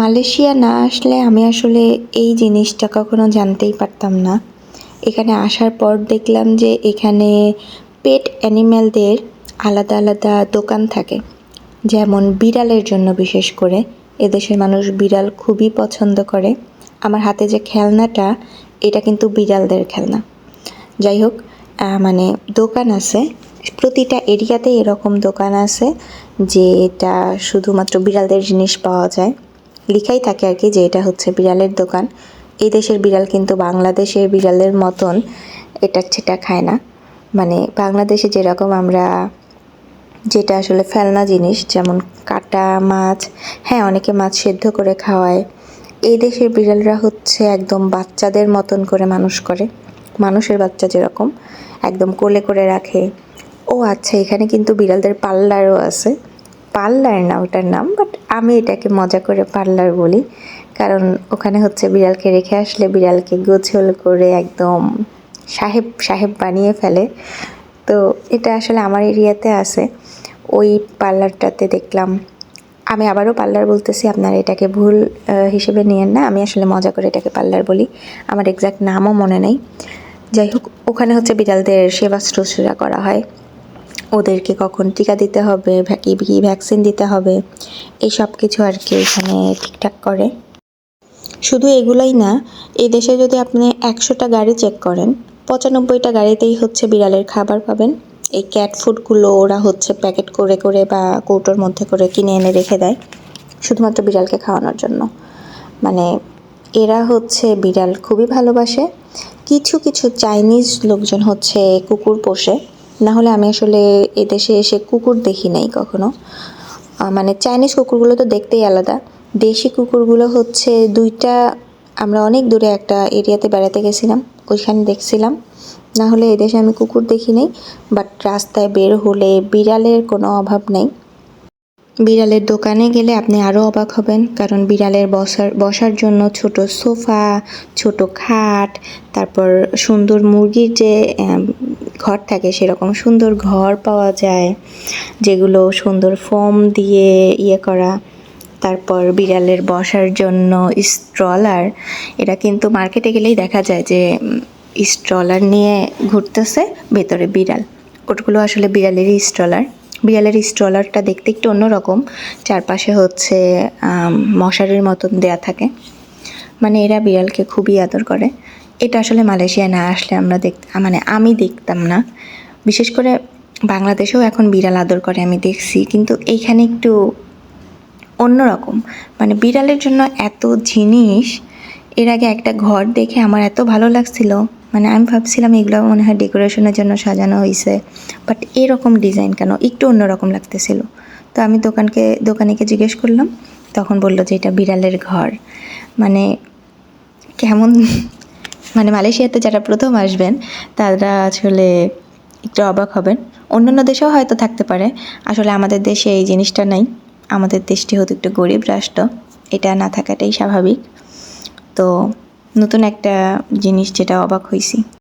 Malaysia না আসলে আমি আসলে এই জিনিসটা কখনো জানতেই পারতাম না। এখানে আসার পর দেখলাম যে এখানে পেট অ্যানিম্যালদের আলাদা আলাদা দোকান থাকে, যেমন বিড়ালের জন্য বিশেষ করে। এদেশের মানুষ বিড়াল খুবই পছন্দ করে। আমার হাতে যে খেলনাটা, এটা কিন্তু বিড়ালদের খেলনা। যাই হোক মানে দোকান আছে, প্রতিটা এরিয়াতে এরকম দোকান আছে যে এটা শুধুমাত্র বিড়ালদের জিনিস পাওয়া যায়। লেখাই থাকে আর কি যে এটা হচ্ছে বিড়ালের দোকান। এই দেশের বিড়াল কিন্তু বাংলাদেশের বিড়ালের মতন এটা সেটা খায় না। মানে বাংলাদেশে যেরকম আমরা যেটা আসলে ফেলনা জিনিস, যেমন কাটা মাছ হ্যাঁ অনেকে মাছ সেদ্ধ করে খাওয়ায়। এই দেশের বিড়ালরা হচ্ছে একদম বাচ্চাদের মতন করে মানুষ করে। মানুষের বাচ্চা যেরকম, একদম কোলে করে রাখে। ও আচ্ছা এখানে কিন্তু বিড়ালদের পার্লারও আছে। পার্লার না, ওটার নাম বাট আমি এটাকে মজা করে পার্লার বলি, কারণ ওখানে হচ্ছে বিড়ালকে রেখে আসলে বিড়ালকে গোছল করে একদম সাহেব সাহেব বানিয়ে ফেলে। তো এটা আসলে আমার এরিয়াতে আছে। ওই পার্লারটাতে দেখলাম। আমি আবারও পার্লার বলতেছি, আপনারা এটাকে ভুল হিসেবে নিয়েন না। আমি আসলে মজা করে এটাকে পার্লার বলি। আমার এক্স্যাক্ট নামও মনে নেই। যাই হোক, ওখানে হচ্ছে বিড়ালদের সেবা শুশ্রূষা করা হয়। ওদেরকে কখন টিকা দিতে হবে কি ভ্যাকসিন দিতে হবে, এই সব কিছু আর কি এখানে ঠিকঠাক করে। শুধু এগুলোই না, এই দেশে যদি আপনি একশোটা গাড়ি চেক করেন, পঁচানব্বইটা গাড়িতেই হচ্ছে বিড়ালের খাবার পাবেন। এই ক্যাট ফুডগুলো ওরা হচ্ছে প্যাকেট করে করে বা কৌটোর মধ্যে করে কিনে এনে রেখে দেয়, শুধুমাত্র বিড়ালকে খাওয়ানোর জন্য। মানে এরা হচ্ছে বিড়াল খুবই ভালোবাসে। কিছু কিছু চাইনিজ লোকজন হচ্ছে কুকুর পোষে। না হলে আমি আসলে এদেশে এসে কুকুর দেখি নাই কখনো। মানে চাইনিজ কুকুরগুলো তো দেখতেই আলাদা। দেশি কুকুরগুলো হচ্ছে দুইটা, আমরা অনেক দূরে একটা এরিয়াতে বেড়াতে গেছিলাম, ওইখানে দেখছিলাম। না হলে এদেশে আমি কুকুর দেখি নাই বাট রাস্তায় বের হলে বিড়ালের কোনো অভাব নেই। বিড়ালের দোকানে গেলে আপনি আরও অবাক হবেন, কারণ বিড়ালের বসার বসার জন্য ছোট সোফা, ছোট খাট, তারপর সুন্দর মুরগির যে ঘর থাকে সেরকম সুন্দর ঘর পাওয়া যায়, যেগুলো সুন্দর ফোম দিয়ে ইয়ে করা। তারপর বিড়ালের বসার জন্য স্ট্রলার এটা কিন্তু মার্কেটে গেলেই দেখা যায় যে স্ট্রলার নিয়ে ঘুরতেছে ভেতরে বিড়াল। ওটগুলো আসলে বিড়ালেরই স্ট্রলার বিড়ালের স্ট্রলারটা দেখতে একটু অন্যরকম। চারপাশে হচ্ছে মশারির মতন দেয়া থাকে। মানে এরা বিড়ালকে খুবই আদর করে। এটা আসলে মালয়েশিয়ায় না আসলে আমরা দেখ মানে আমি দেখতাম না। বিশেষ করে বাংলাদেশেও এখন বিড়াল আদর করে আমি দেখছি, কিন্তু এইখানে একটু অন্যরকম মানে বিড়ালের জন্য এত জিনিস, এর আগে একটা ঘর দেখে আমার এত ভালো লাগছিল। মানে আমি ভাবছিলাম এগুলো মনে হয় ডেকোরেশনের জন্য সাজানো হয়েছে বাট এরকম ডিজাইন কেন? একটু অন্যরকম লাগতেছিল। তো আমি দোকানকে, দোকানিকে জিজ্ঞেস করলাম তখন বলল যে এটা বিড়ালের ঘর। মানে কেমন মানে মালয়েশিয়াতে যারা প্রথম আসবেন, তারা আসলে একটু অবাক হবেন। অন্যান্য দেশেও হয়তো থাকতে পারে। আসলে আমাদের দেশে এই জিনিসটা নাই। আমাদের দেশটি হতো একটু গরিব রাষ্ট্র, এটা না থাকাটাই স্বাভাবিক। তো নতুন একটা জিনিস যেটা অবাক হয়েছি